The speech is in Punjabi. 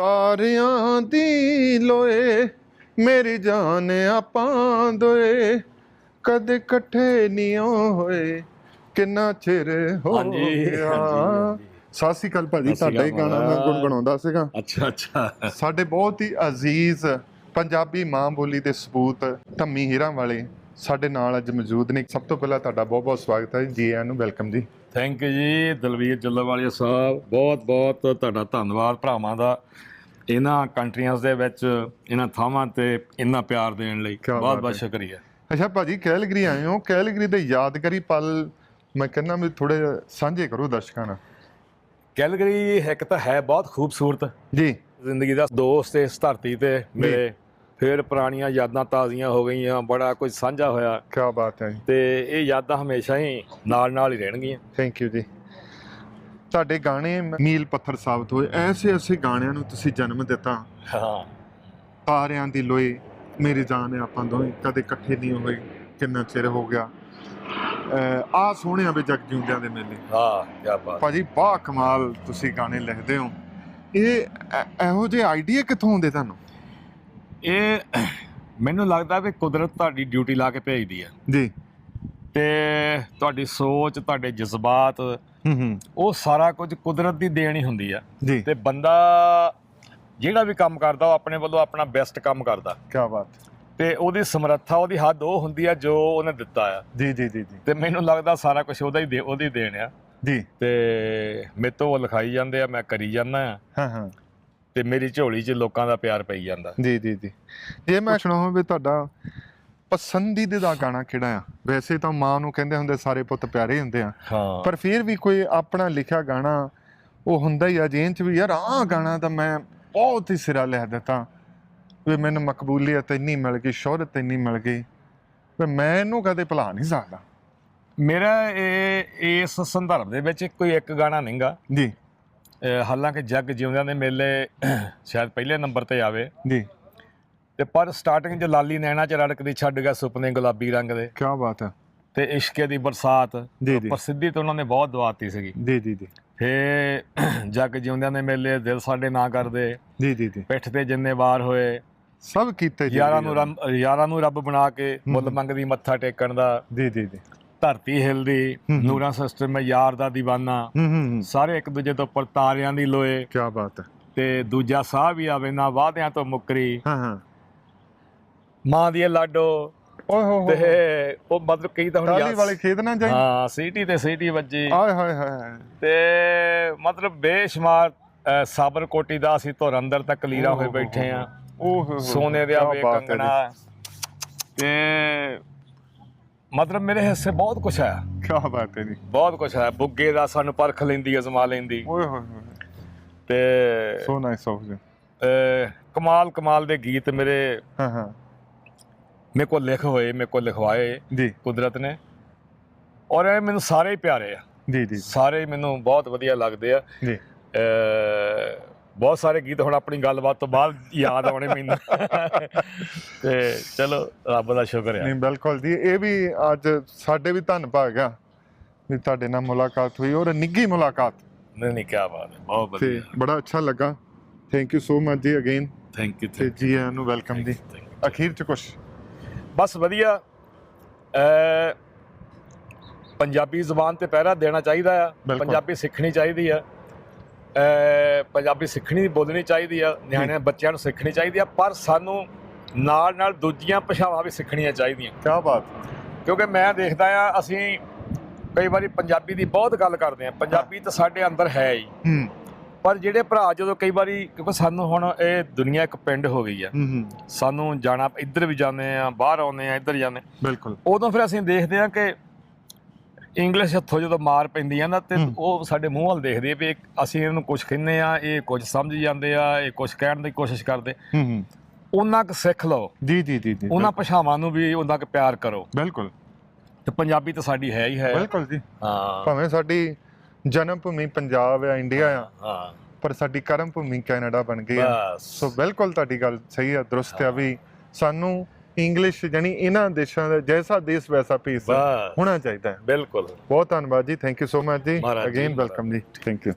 ਤਾਰਿਆਂ ਦੀ ਲੋਏ ਮੇਰੀ ਜਾਨ ਆਪਾਂ ਦੋਏ। ਕਦੇ ਇਕੱਠੇ ਨਹੀਂ ਹੋਏ ਕਿੰਨਾ ਚਿਰ ਹੋ ਗਿਆ। ਸਤਿ ਸ਼੍ਰੀ ਅਕਾਲ ਭਾਜੀ ਤੁਹਾਡਾ ਹੀ ਗਾਣਾ ਮੈਂ। ਗੁੰਗਣਾਉਂਦਾ ਸੀਗਾ। ਅੱਛਾ ਅੱਛਾ। ਸਾਡੇ ਬਹੁਤ ਹੀ ਅਜ਼ੀਜ਼ ਪੰਜਾਬੀ ਮਾਂ ਬੋਲੀ ਦੇ ਸਪੂਤ ਧੰਮੀ ਹੀਰਾਂ ਵਾਲੇ ਸਾਡੇ ਨਾਲ ਅੱਜ ਮੌਜੂਦ ਨੇ। ਸਭ ਤੋਂ ਪਹਿਲਾਂ ਤੁਹਾਡਾ ਬਹੁਤ ਬਹੁਤ ਸਵਾਗਤ ਹੈ ਜੀ ਆਇਆਂ ਨੂੰ ਵੈਲਕਮ ਜੀ। ਥੈਂਕ ਯੂ ਜੀ ਦਲਵੀਰ ਜੱਲਵਾਲੀਆ ਸਾਹਿਬ ਬਹੁਤ ਬਹੁਤ ਤੁਹਾਡਾ ਧੰਨਵਾਦ ਭਰਾਵਾਂ ਦਾ। ਇਹਨਾਂ ਕੰਟਰੀਆਂ ਦੇ ਵਿੱਚ ਇਹਨਾਂ ਥਾਵਾਂ ਤੇ ਇੰਨਾ ਪਿਆਰ ਦੇਣ ਲਈ ਕਿਆ ਬਹੁਤ ਬਾਤ ਬਹੁਤ ਹੈ। ਸ਼ੁਕਰੀਆ। ਅੱਛਾ ਭਾਜੀ ਕੈਲਗਰੀ ਆਏ ਹੋ? ਕੈਲਗਰੀ ਦੇ ਯਾਦਗਾਰੀ ਪਲ ਮੈਂ ਕਹਿੰਦਾ ਵੀ ਥੋੜੇ ਸਾਂਝੇ ਕਰੋ ਦਰਸ਼ਕਾਂ ਨਾਲ। ਕੈਲਗਰੀ ਇੱਕ ਤਾਂ ਹੈ ਬਹੁਤ ਖੂਬਸੂਰਤ। ਜੀ। ਜ਼ਿੰਦਗੀ ਦਾ ਦੋਸਤ ਇਸ ਧਰਤੀ ਤੇ ਮਿਲੇ। ਫਿਰ ਪੁਰਾਣੀਆਂ ਯਾਦਾਂ ਤਾਜ਼ੀਆਂ ਹੋ ਗਈਆਂ ਬੜਾ ਕੁਝ ਸਾਂਝਾ ਹੋਇਆ। ਕੀ ਬਾਤ ਹੈ ਜੀ। ਤੇ ਇਹ ਯਾਦਾਂ ਹਮੇਸ਼ਾ ਹੀ ਨਾਲ ਨਾਲ ਹੀ ਰਹਿਣਗੀਆਂ। ਥੈਂਕ ਯੂ ਜੀ। ਤੁਹਾਡੇ ਗਾਣੇ ਮੀਲ ਪੱਥਰ ਸਾਬਤ ਹੋਏ। ਐਸੇ ਐਸੇ ਗਾਣਿਆਂ ਨੂੰ ਤੁਸੀਂ ਜਨਮ ਦਿੱਤਾ। ਹਾਂ। ਤਾਰਿਆਂ ਦੀ ਲੋਏ ਮੇਰੀ ਜਾਨ ਹੈ ਆਪਾਂ ਦੋਵੇਂ। ਕਦੇ ਇਕੱਠੇ ਨਹੀਂ ਹੋਏ ਕਿੰਨਾ ਚਿਰ ਹੋ ਗਿਆ। ਆ ਸੋਹਣਿਆ ਵੇ ਜਗ ਜਿਉਂਦਿਆਂ ਦੇ ਮੇਲੇ। ਹਾਂ ਕੀ ਬਾਤ। ਭਾਜੀ ਬਾ ਕਮਾਲ ਤੁਸੀਂ ਗਾਣੇ ਲਿਖਦੇ ਹੋ। ਇਹ ਇਹੋ ਜਿਹੇ ਆਈਡੀਆ ਕਿੱਥੋਂ ਆਉਂਦੇ ਤੁਹਾਨੂੰ? ਇਹ ਮੈਨੂੰ ਲੱਗਦਾ ਵੀ ਕੁਦਰਤ ਤੁਹਾਡੀ ਡਿਊਟੀ ਲਾ ਕੇ ਭੇਜਦੀ ਹੈ। ਜੀ। ਤੇ ਤੁਹਾਡੀ ਸੋਚ ਤੁਹਾਡੇ ਜਜ਼ਬਾਤ ਹੂੰ ਹੂੰ। ਉਹ ਸਾਰਾ ਕੁਝ ਕੁਦਰਤ ਦੀ ਦੇਣ ਹੀ ਹੁੰਦੀ ਆ। ਜੀ। ਤੇ ਬੰਦਾ ਜਿਹੜਾ ਵੀ ਕੰਮ ਕਰਦਾ ਉਹ ਆਪਣੇ ਵੱਲੋਂ ਆਪਣਾ ਬੈਸਟ ਕੰਮ ਕਰਦਾ। ਕੀ ਬਾਤ। ਤੇ ਉਹਦੀ ਸਮਰੱਥਾ ਉਹਦੀ ਹੱਦ ਉਹ ਹੁੰਦੀ ਆ ਜੋ ਉਹਨੇ ਦਿੱਤਾ ਆ। ਜੀ ਜੀ ਜੀ ਜੀ। ਤੇ ਮੈਨੂੰ ਲੱਗਦਾ ਸਾਰਾ ਕੁਝ ਉਹਦਾ ਹੀ ਉਹਦੀ ਦੇਣ ਆ। ਜੀ। ਤੇ ਮੇਰੇ ਤੋਂ ਉਹ ਲਿਖਾਈ ਜਾਂਦੇ ਆ ਮੈਂ ਕਰੀ ਜਾਂਦਾ ਆ। ਹਾਂ ਹਾਂ। ਤੇ ਮੇਰੀ ਝੋਲੀ 'ਚ ਲੋਕਾਂ ਦਾ ਪਿਆਰ ਪਈ ਜਾਂਦਾ। ਜੀ ਜੀ ਜੀ। ਜੇ ਮੈਂ ਸੁਣਾ ਹੋਵੇ ਤੁਹਾਡਾ ਪਸੰਦੀਦੇ ਦਾ ਗਾਣਾ ਕਿਹੜਾ ਆ? ਵੈਸੇ ਤਾਂ ਮਾਂ ਨੂੰ ਕਹਿੰਦੇ ਹੁੰਦੇ ਸਾਰੇ ਪੁੱਤ ਪਿਆਰੇ ਹੁੰਦੇ ਆ। ਹਾਂ। ਪਰ ਫਿਰ ਵੀ ਕੋਈ ਆਪਣਾ ਲਿਖਿਆ ਗਾਣਾ ਉਹ ਹੁੰਦਾ ਹੀ ਆ ਜੇਨ ਚ ਵੀ ਯਾਰ ਆਹ ਗਾਣਾ ਤਾਂ ਮੈਂ ਬਹੁਤ ਹੀ ਸਿਰਾ ਲਿਖ ਦਿੱਤਾ। ਵੀ ਮੈਨੂੰ ਮਕਬੂਲੀਅਤ ਇੰਨੀ ਮਿਲ ਗਈ ਸ਼ੋਹਰਤ ਇੰਨੀ ਮਿਲ ਗਈ ਵੀ ਮੈਂ ਇਹਨੂੰ ਕਦੇ ਭੁਲਾ ਨਹੀਂ ਸਕਦਾ। ਮੇਰਾ ਇਹ ਇਸ ਸੰਦਰਭ ਦੇ ਵਿੱਚ ਕੋਈ ਇੱਕ ਗਾਣਾ ਨਹੀਂਗਾ। ਜੀ। ਹਾਲਾਂਕਿ ਜੱਗ ਜਿਉਂਦਿਆਂ ਦੇ ਮੇਲੇ ਸ਼ਾਇਦ ਪਹਿਲੇ ਨੰਬਰ ਤੇ ਆਵੇ। ਜੀ। ਤੇ ਪਰ ਸਟਾਰਟਿੰਗ 'ਚ ਲਾਲੀ ਨੈਣਾ 'ਚ ਰੜਕਦੀ ਛੱਡ ਗਿਆ ਸੁਪਨੇ ਗੁਲਾਬੀ ਰੰਗ ਦੇ। ਕੀ ਬਾਤ ਹੈ। ਤੇ ਇਸ਼ਕੇ ਦੀ ਬਰਸਾਤ ਜੀ, ਜੀ। ਪ੍ਰਸਿੱਧੀ ਤਾਂ ਉਹਨਾਂ ਨੇ ਬਹੁਤ ਦਵਾਤੀ ਸੀਗੀ। ਜੀ ਜੀ ਜੀ। ਫੇ ਜੱਗ ਜਿਉਂਦਿਆਂ ਦੇ ਮੇਲੇ ਦਿਲ ਸਾਡੇ ਨਾ ਕਰਦੇ। ਜੀ ਜੀ ਜੀ। ਪਿੱਠ ਤੇ ਜਿੰਨੇ ਵਾਰ ਹੋਏ। ਸਭ ਕੀਤੇ ਜੀ। ਯਾਰਾਂ ਨੂੰ ਰੱਬ ਯਾਰਾਂ ਨੂੰ ਰੱਬ ਬਣਾ ਕੇ ਮੁੱਲ ਮੰਗਦੀ ਮੱਥਾ ਟੇਕਣ ਦਾ। ਜੀ ਜੀ ਜੀ। ਧਰਤੀ ਹਿਲਦੀ ਨੂਰਾਂ ਸਿਸਟਮ ਮੈਂ ਯਾਰ ਦਾ دیਵਾਨਾ ਹੂੰ ਹੂੰ ਹੂੰ। ਸਾਰੇ ਇੱਕ ਦੂਜੇ ਤੋਂ ਉੱਪਰ ਤਾਰਿਆਂ ਦੀ ਲੋਏ। ਕੀ ਬਾਤ ਹੈ। ਤੇ ਦੂਜਾ ਸਾਹ ਵੀ ਆਵੇ ਨਾ ਵਾਅਦਿਆਂ ਤੋਂ ਮੁੱਕਰੀ। ਹਾਂ ਹਾਂ। ਮਾਂ ਦੀ ਲਾਡੋ। ਓਏ ਹੋ ਹੋ ਤੇ ਉਹ ਮਤਲਬ ਕਈ ਤਾਂ ਹੁਣ ਟਾਲੀ ਵਾਲੇ ਖੇਤ ਨਾ ਜਾਈ? ਹਾਂ ਸੀਟੀ ਤੇ ਸੀਟੀ ਵੱਜੀ। ਆਏ ਹਾਏ ਹਾਏ ਤੇ ਮਤਲਬ ਬੇਸ਼ੁਮਾਰ ਸਾਬਰ ਕੋਟੀ ਦਾ ਅਸੀਂ ਧੁਰ ਅੰਦਰ ਤੱਕ ਲੀਰਾ ਹੋਏ ਬੈਠੇ ਆ ਓਹ ਸੋਨੇ ਦੇ ਆਵੇ ਜੀ। ਕੰਗਣਾ ਤੇ ਮਤਲਬ ਮੇਰੇ ਹਿੱਸੇ ਬਹੁਤ ਕੁਝ ਹੈ। ਕੀ ਬਾਤ ਹੈ ਜੀ। ਬਹੁਤ ਕੁਝ ਹੈ। ਬੁੱਗੇ ਦਾ ਸਾਨੂੰ ਪਰਖ ਲੈਂਦੀ ਅਜ਼ਮਾ ਲੈਂਦੀ। ਓਏ ਹੋਏ ਤੇ ਸੋ ਨਾਈਸ ਆਫ ਅ, ਕਮਾਲ ਕਮਾਲ ਦੇ ਗੀਤ ਮੇਰੇ ਹਾਂ ਹਾਂ। ਮੇਰੇ ਕੋਲ ਲਿਖ ਹੋਏ ਮੇਰੇ ਕੋਲ ਲਿਖਵਾਏ ਜੀ। ਕੁਦਰਤ ਨੇ। ਔਰ ਇਹ ਮੈਨੂੰ ਸਾਰੇ ਹੀ ਪਿਆਰੇ ਆ। ਜੀ ਜੀ ਸਾਰੇ ਹੀ ਮੈਨੂੰ ਬਹੁਤ ਵਧੀਆ ਲੱਗਦੇ ਆ। ਜੀ। ਬਹੁਤ ਸਾਰੇ ਗੀਤ ਹੁਣ ਆਪਣੀ ਗੱਲਬਾਤ ਤੋਂ ਬਾਅਦ ਯਾਦ ਆਉਣੇ ਮੈਨੂੰ। ਤੇ ਚਲੋ ਰੱਬ ਦਾ ਸ਼ੁਕਰ ਹੈ ਨਹੀਂ ਬਿਲਕੁਲ ਜੀ। ਇਹ ਵੀ ਅੱਜ ਸਾਡੇ ਵੀ ਧੰਨ ਭਾਗ ਆ ਵੀ ਤੁਹਾਡੇ ਨਾਲ ਮੁਲਾਕਾਤ ਹੋਈ ਔਰ ਨਿੱਗੀ ਮੁਲਾਕਾਤ। ਨਹੀਂ ਨਹੀਂ ਕੀ ਬਾਤ ਹੈ। ਬਹੁਤ ਵਧੀਆ। ਬੜਾ ਅੱਛਾ ਲੱਗਾ। ਥੈਂਕ ਯੂ ਸੋ ਮਚ ਜੀ ਅਗੇਨ ਥੈਂਕ ਯੂ ਤੇ ਜੀ ਆਇਆਂ ਨੂੰ ਵੈਲਕਮ ਜੀ। ਅਖੀਰ ਚ ਕੁਛ। ਬਸ ਵਧੀਆ। ਪੰਜਾਬੀ ਜ਼ੁਬਾਨ ਤੇ ਪਹਿਰਾ ਦੇਣਾ ਚਾਹੀਦਾ ਆ। ਪੰਜਾਬੀ ਸਿੱਖਣੀ ਚਾਹੀਦੀ ਆ। ਪੰਜਾਬੀ ਸਿੱਖਣੀ ਬੋਲਣੀ ਚਾਹੀਦੀ ਆ। ਨਿਆਣਿਆਂ ਬੱਚਿਆਂ ਨੂੰ ਸਿੱਖਣੀ ਚਾਹੀਦੀ ਆ। ਪਰ ਸਾਨੂੰ ਨਾਲ ਨਾਲ ਦੂਜੀਆਂ ਭਾਸ਼ਾਵਾਂ ਵੀ ਸਿੱਖਣੀਆਂ ਚਾਹੀਦੀਆਂ। ਕੀ ਬਾਤ। ਕਿਉਂਕਿ ਮੈਂ ਦੇਖਦਾ ਆ ਅਸੀਂ ਕਈ ਵਾਰੀ ਪੰਜਾਬੀ ਦੀ ਬਹੁਤ ਗੱਲ ਕਰਦੇ ਆ। ਪੰਜਾਬੀ ਤਾਂ ਸਾਡੇ ਅੰਦਰ ਹੈ ਹੀ। ਹੂੰ। ਪਰ ਜਿਹੜੇ ਭਰਾ ਜਦੋਂ ਕਈ ਵਾਰੀ ਕਿਉਂਕਿ ਸਾਨੂੰ ਹੁਣ ਇਹ ਦੁਨੀਆ ਇੱਕ ਪਿੰਡ ਹੋ ਗਈ ਆ। ਸਾਨੂੰ ਜਾਣਾ ਇੱਧਰ ਵੀ ਜਾਂਦੇ ਆ ਬਾਹਰ ਆਉਂਦੇ ਆ ਇੱਧਰ ਜਾਂਦੇ ਬਿਲਕੁਲ। ਉਦੋਂ ਫਿਰ ਅਸੀਂ ਦੇਖਦੇ ਆ ਕਿ ਇੰਗਲਿਸ਼ ਹੱਥੋਂ ਜਦੋਂ ਮਾਰ ਪੈਂਦੀ ਆ ਨਾ ਤੇ ਉਹ ਸਾਡੇ ਮੂੰਹ ਵੱਲ ਦੇਖਦੇ ਆ ਵੀ ਅਸੀਂ ਇਹਨੂੰ ਕੁਝ ਕਹਿੰਦੇ ਆ ਇਹ ਕੁਝ ਸਮਝ ਜਾਂਦੇ ਆ ਇਹ ਕੁਝ ਕਹਿਣ ਦੀ ਕੋਸ਼ਿਸ਼ ਕਰਦੇ। ਹੂੰ ਹੂੰ। ਉਹਨਾਂ ਕੁ ਸਿੱਖ ਲਓ। ਜੀ ਜੀ ਜੀ ਜੀ ਉਹਨਾਂ ਭਾਸ਼ਾਵਾਂ ਨੂੰ ਵੀ ਉਹਨਾਂ ਕੁ ਪਿਆਰ ਕਰੋ। ਬਿਲਕੁਲ। ਤੇ ਪੰਜਾਬੀ ਤਾਂ ਸਾਡੀ ਹੈ ਹੀ ਹੈ। ਬਿਲਕੁਲ ਜੀ। ਹਾਂ। ਭਾਵੇਂ ਸਾਡੀ ਜਨਮ ਭੂਮੀ ਪੰਜਾਬ ਆ ਇੰਡੀਆ ਆ। ਹਾਂ ਪਰ ਸਾਡੀ ਕਰਮ ਭੂਮੀ ਕੈਨੇਡਾ ਬਣ ਗਈ ਆ। ਬਸ। ਸੋ ਬਿਲਕੁਲ ਤੁਹਾਡੀ ਗੱਲ ਸਹੀ ਆ ਦਰੁਸਤ ਆ ਵੀ ਸਾਨੂੰ ਇੰਗਲਿਸ਼ ਜਾਨੀ ਇਹਨਾਂ ਦੇਸ਼ਾਂ ਦਾ ਜੈਸਾ ਦੇਸ਼ ਵੈਸਾ ਪੀਸ ਬਸ। ਹੋਣਾ ਚਾਹੀਦਾ ਹੈ। ਬਿਲਕੁਲ। ਬਹੁਤ ਧੰਨਵਾਦ ਜੀ ਥੈਂਕ ਯੂ ਸੋ ਮਚ ਜੀ। ਮਹਾਰਾਜ ਜੀ, ਅਗੇਨ ਵੈਲਕਮ ਜੀ। Thank you